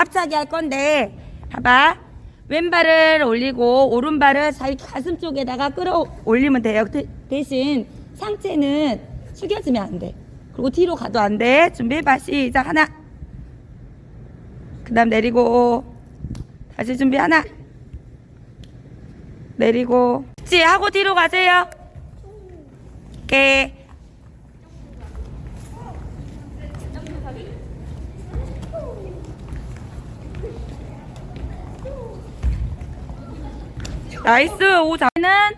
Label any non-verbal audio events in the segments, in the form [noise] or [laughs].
합차기 할 건데. 봐봐. 왼발을 올리고 오른발을 자기 가슴 쪽에다가 끌어 올리면 돼요. 대- 대신 상체는 숙여지면 안돼. 그리고 뒤로 가도 안돼. 준비해봐. 시작. 하나. 그 다음 내리고. 다시 준비. 하나. 내리고. 그치 하고 뒤로 가세요. 오케이 나이스 오 자는.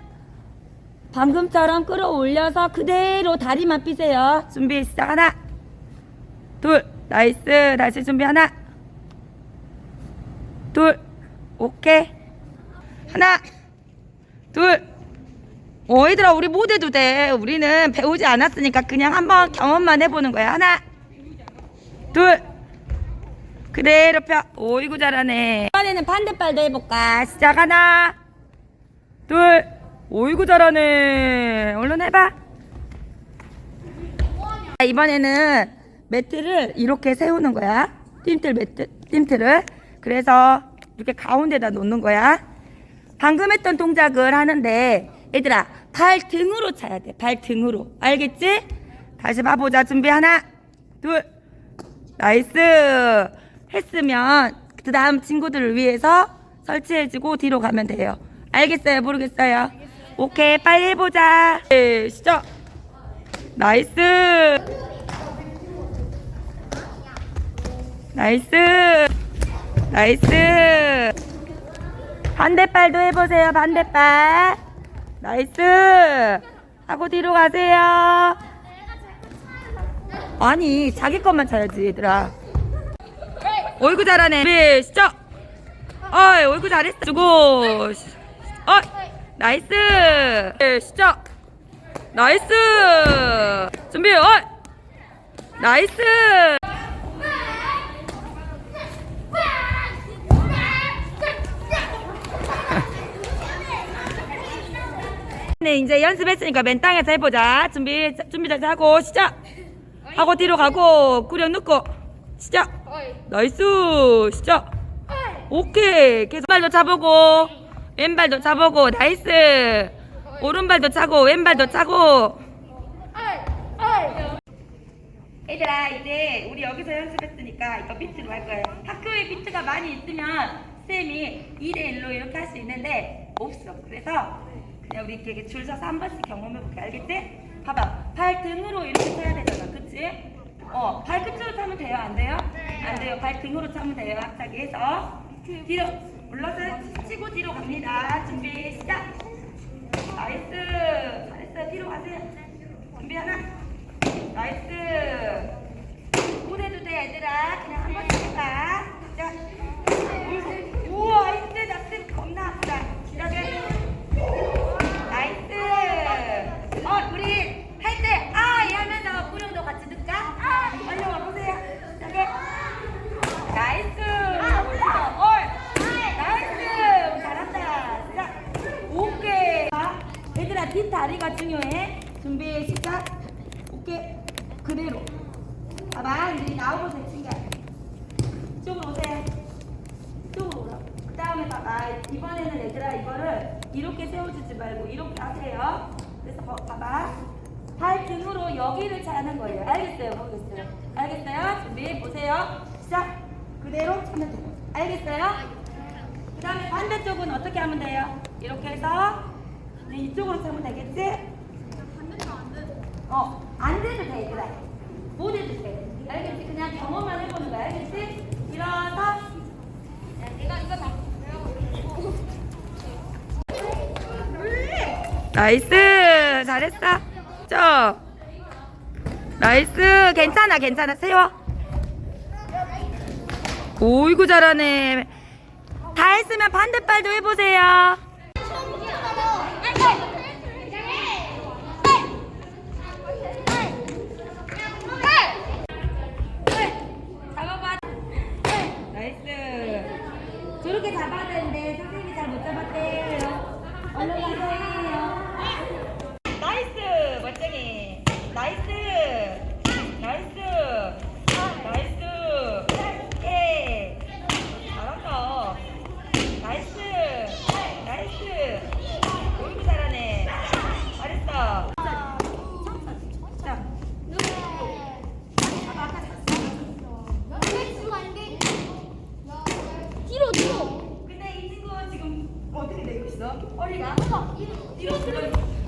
방금처럼 끌어올려서 그대로 다리만 삐세요. 준비 시작 하나? 둘 나이스. 다시 준비 하나. 둘 오케이. 하나. 둘. 오, 얘들아, 우리 못 해도 돼. 우리는 배우지 않았으니까 그냥 한번 경험만 해보는 거야. 하나, 둘, 그대로 펴. 오이구 잘하네. 이번에는 반대발도 해볼까? 시작 하나, 둘, 오이구 잘하네. 얼른 해봐. 자, 이번에는 매트를 이렇게 세우는 거야. 띵틀 매트, 띵틀을. 그래서 이렇게 가운데다 놓는 거야. 방금 했던 동작을 하는데 얘들아 발 등으로 차야 돼. 발 등으로. 알겠지? 다시 봐보자. 준비 하나, 둘, 나이스. 했으면 그 다음 친구들을 위해서 설치해주고 뒤로 가면 돼요. 알겠어요? 모르겠어요? 오케이 빨리 해보자. 네, 시작. 나이스. 나이스. 나이스. 반대발도 해보세요. 반대발. 나이스. 하고 뒤로 가세요. 아니 자기 것만 차야지 얘들아. 어이구 잘하네. 준비 시작. 어이 어이구 잘했어. 주고. 어 나이스. 네, 시작. 나이스. 준비 어 나이스. [laughs] 네 이제 연습했으니까 맨 땅에서 해보자. 준비 준비 다시 하고 시작. 하고 뒤로 가고 꾸려 넣고 시작. 나이스 시작. 오케이 계속 발도 차보고 왼발도 차보고 나이스. 오른발도 차고 왼발도 차고. 얘들아 이제 우리 여기서 연습했으니까 이거 비트로 할 거예요. 학교에 비트가 많이 있으면 쌤이 2대 1로 이렇게 할 수 있는데 없어. 그래서 그냥 우리 이렇게 줄 서서 한 번씩 경험해볼게. 알겠지? 봐봐. 발 등으로 이렇게 쳐야 되잖아. 그치? 어, 발끝으로 차면 돼요? 안 돼요? 안 돼요. 발 등으로 차면 돼요. 합차기 해서. 뒤로 올라서 치고 뒤로 갑니다. 준비 시작. 나이스. 잘했어요. 뒤로 가세요. 준비 하나. 나이스. 못해도 돼, 얘들아. 그냥 한 번씩 해봐. 자. 우와, 힘들다. 쌤 겁나 아프다. 시작해. 나이스. 어, 우리 할 때, 아, 이 하면서 꾸령도 같이 듣까? 아, 빨리 와보세요. 시작해. 나이스. 어, 나이스. 잘한다. 시작. 오케이. 자, 얘들아, 뒷다리가 중요해. 준비, 시작. 오케이. 그대로. 봐봐, 이제 나오고 대친 거야. 이쪽으로 오세요. 이쪽으로 오라. 그 다음에 봐봐. 이번에는 얘들아, 이거를 이렇게 세워주지 말고 이렇게 하세요. 그래서 봐- 봐봐. 발 등으로 여기를 차는 거예요. 알겠어요? 모르겠어요? 알겠어요? 준비, 보세요. 시작. 그대로 차면 돼요. 알겠어요? 그 다음에 반대쪽은 어떻게 하면 돼요? 이렇게 해서 이제 이쪽으로 차면 되겠지? 어, 안 돼도 돼, 얘들아. 못 해도 돼. 알겠지? 그냥 경험만 해보는 거야. 알겠지? 일어서. 내가 이거 다. 나이스. 잘했어. 저. 나이스. 괜찮아, 괜찮아. 세워. 오이구 잘하네. 다 했으면 반대발도 해보세요. 이런 이런